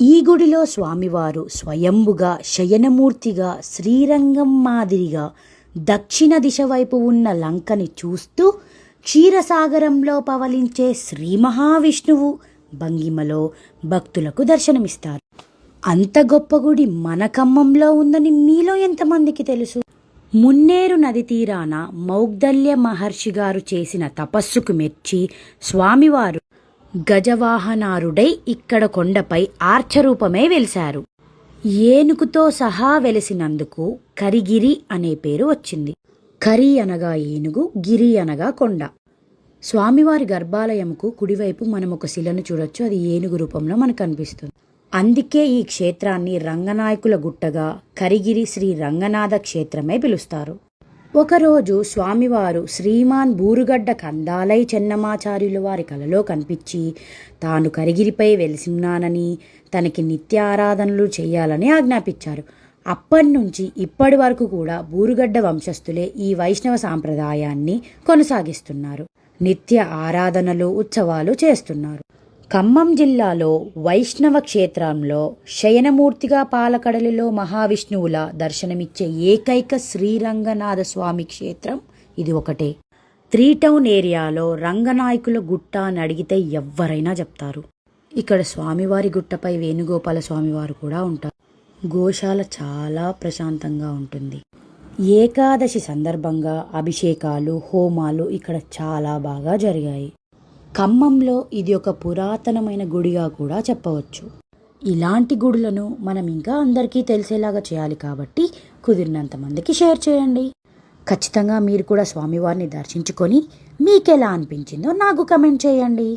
ఈ గుడిలో స్వామివారు స్వయంభుగా శయనమూర్తిగా శ్రీరంగం మాదిరిగా దక్షిణ దిశ వైపు ఉన్న లంకని చూస్తూ క్షీరసాగరంలో పవలించే శ్రీ మహావిష్ణువు భంగిమలో భక్తులకు దర్శనమిస్తారు. అంత గొప్ప గుడి మన ఖమ్మంలో ఉందని మీలో ఎంతమందికి తెలుసు? మున్నేరు నది తీరాన మౌగ్దల్య మహర్షి గారు చేసిన తపస్సుకు మెచ్చి స్వామివారు గజవాహనారుడై ఇక్కడ కొండపై ఆర్చరూపమే వెలిశారు. ఏనుగుతో సహా వెలిసినందుకు కరిగిరి అనే పేరు వచ్చింది. కరి అనగా ఏనుగు గిరి అనగా కొండ. స్వామివారి గర్భాలయంకు కుడివైపు మనం ఒక శిలను చూడొచ్చు. అది ఏనుగు రూపంలో మనకు కనిపిస్తుంది అందుకే ఈ క్షేత్రాన్ని రంగనాయకుల గుట్టగా కరిగిరి శ్రీ రంగనాథ క్షేత్రమే పిలుస్తారు. ఒకరోజు స్వామివారు శ్రీమాన్ బూరుగడ్డ కందాలై చెన్నమాచార్యులు వారి కలలో కనిపించి తాను కరిగిరిపై వెలిసిన్నానని తనకి నిత్య ఆరాధనలు చేయాలని ఆజ్ఞాపించారు. అప్పటి నుంచి ఇప్పటి వరకు కూడా బూరుగడ్డ వంశస్థులే ఈ వైష్ణవ సాంప్రదాయాన్ని కొనసాగిస్తున్నారు. నిత్య ఆరాధనలు ఉత్సవాలు చేస్తున్నారు. ఖమ్మం జిల్లాలో వైష్ణవ క్షేత్రంలో శయనమూర్తిగా పాలకడలిలో మహావిష్ణువుల దర్శనమిచ్చే ఏకైక శ్రీరంగనాథ స్వామి క్షేత్రం ఇది ఒకటే. త్రీ టౌన్ ఏరియాలో రంగనాయకుల గుట్ట అని అడిగితే ఎవ్వరైనా చెప్తారు. ఇక్కడ స్వామివారి గుట్టపై వేణుగోపాల స్వామివారు కూడా ఉంటారు. గోశాల చాలా ప్రశాంతంగా ఉంటుంది. ఏకాదశి సందర్భంగా అభిషేకాలు హోమాలు ఇక్కడ చాలా బాగా జరిగాయి. ఖమ్మంలో ఇది ఒక పురాతనమైన గుడిగా కూడా చెప్పవచ్చు. ఇలాంటి గుడులను మనం ఇంకా అందరికీ తెలిసేలాగా చేయాలి కాబట్టి కుదిరినంత మందికి షేర్ చేయండి. ఖచ్చితంగా మీరు కూడా స్వామివారిని దర్శించుకొని మీకెలా అనిపించిందో నాకు కమెంట్ చేయండి.